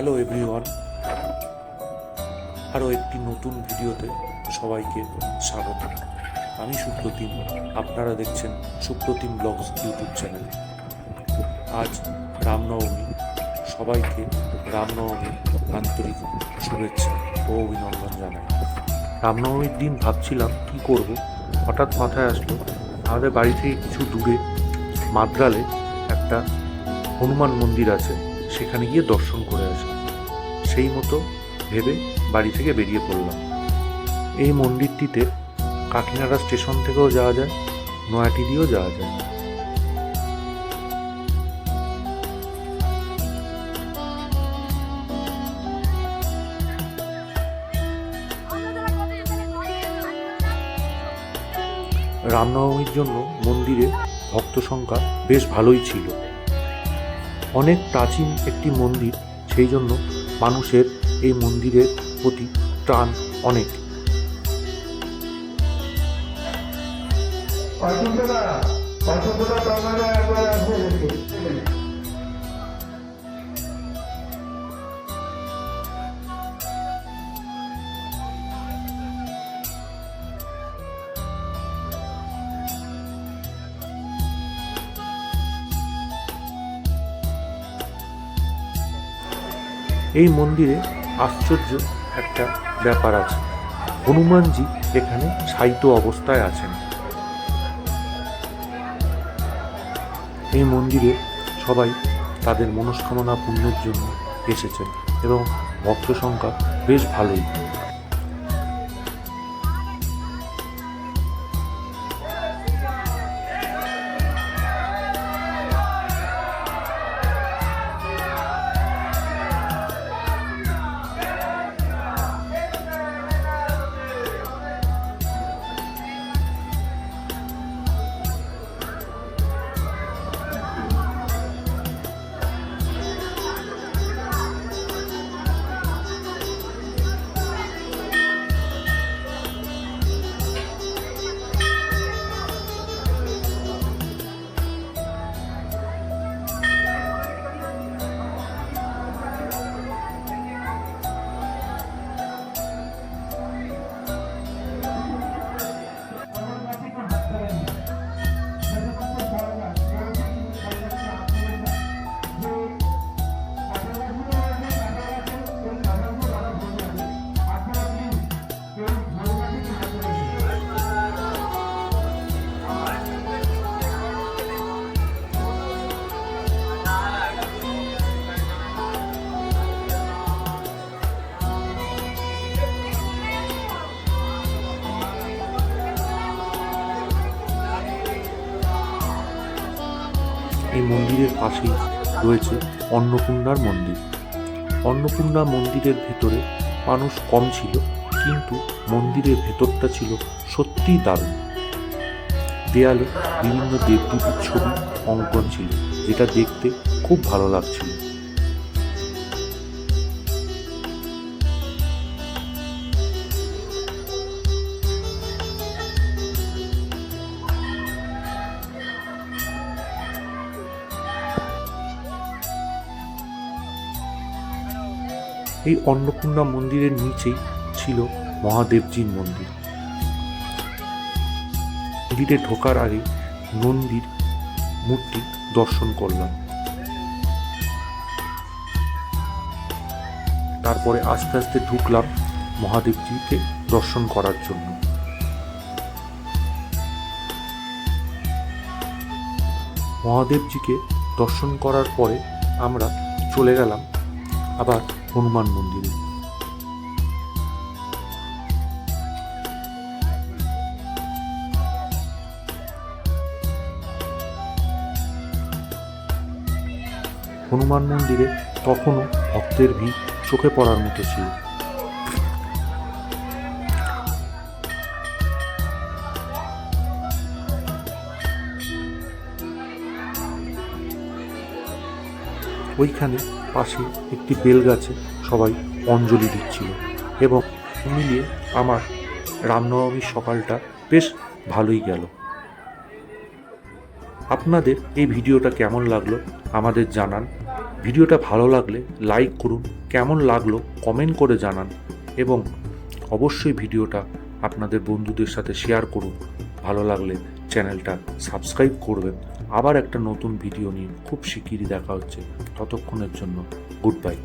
Hello everyone আরও একটি নতুন ভিডিওতে সবাইকে স্বাগত। আমি সুপ্রতিম, আপনারা দেখছেন সুপ্রতিম ব্লগস ইউটিউব চ্যানেল। আজ রামনবমী, সবাইকে রামনবমীর আন্তরিক শুভেচ্ছা ও অভিনন্দন জানাই। রামনবমীর দিন ভাবছিলাম কি করব, হঠাৎ মাথায় আসলো আমাদের বাড়ি থেকে কিছু দূরে মাদ্রালে একটা হনুমান মন্দির আছে, সেখানে গিয়ে দর্শন করে আসি। সেই মতো ভেবে বাড়ি থেকে বেরিয়ে পড়লাম। এই মন্দিরটিতে কাকিনাড়া স্টেশন থেকেও যাওয়া যায় নয়াটি দিয়েও যাওয়া যায়। রামনবমীর জন্য মন্দিরে ভক্ত সংখ্যা বেশ ভালোই ছিল। অনেক প্রাচীন একটি মন্দির, সেই জন্য মানুষের এই মন্দিরের প্রতি টান অনেক। অসুবিধা অসুবিধা এই মন্দিরে আশ্চর্য একটা ব্যাপার আছে। হনুমানজি এখানে সাইত অবস্থায় আছেন। এই মন্দিরে সবাই তাদের মনস্কামনা পূর্ণের জন্য এসেছেন এবং ভক্ত সংখ্যা বেশ ভালোই। এই মন্দিরের পাশেই রয়েছে অন্নপূর্ণার মন্দির। অন্নপূর্ণা মন্দিরের ভেতরে মানুষ কম ছিল, কিন্তু মন্দিরের ভেতরটা ছিল সত্যিই দারুণ। দেয়ালে বিভিন্ন দেবদেবীর ছবি অঙ্কন ছিল, যেটা দেখতে খুব ভালো লাগছিল। এই অন্নপূর্ণা মন্দিরের নিচেই ছিল মহাদেবজির মন্দির। মন্দিরে ঢোকার আগে নন্দীর মূর্তি দর্শন করলাম। তারপরে আস্তে আস্তে ঢুকলাম মহাদেবজিকে দর্শন করার জন্য। মহাদেবজিকে দর্শন করার পরে আমরা চলে গেলাম আবার হনুমান মন্দিরে। হনুমান মন্দিরে তখনও ভক্তের ভিড় চোখে পড়ার মতো ছিল। ওইখানে পাশে একটি বেল গাছে সবাই অঞ্জলি দিচ্ছিল এবং মিলিয়ে আমার রামনবমীর সকালটা বেশ ভালোই গেল। আপনাদের এই ভিডিওটা কেমন লাগল আমাদের জানান। ভিডিওটা ভালো লাগলে লাইক করুন, কেমন লাগল কমেন্ট করে জানান এবং অবশ্যই ভিডিওটা আপনাদের বন্ধুদের সাথে শেয়ার করুন। ভালো লাগলে চ্যানেলটা সাবস্ক্রাইব করবেন। আবার একটা নতুন ভিডিও নিয়ে খুব শিগগিরই দেখা হচ্ছে। ততক্ষণের জন্য গুড বাই।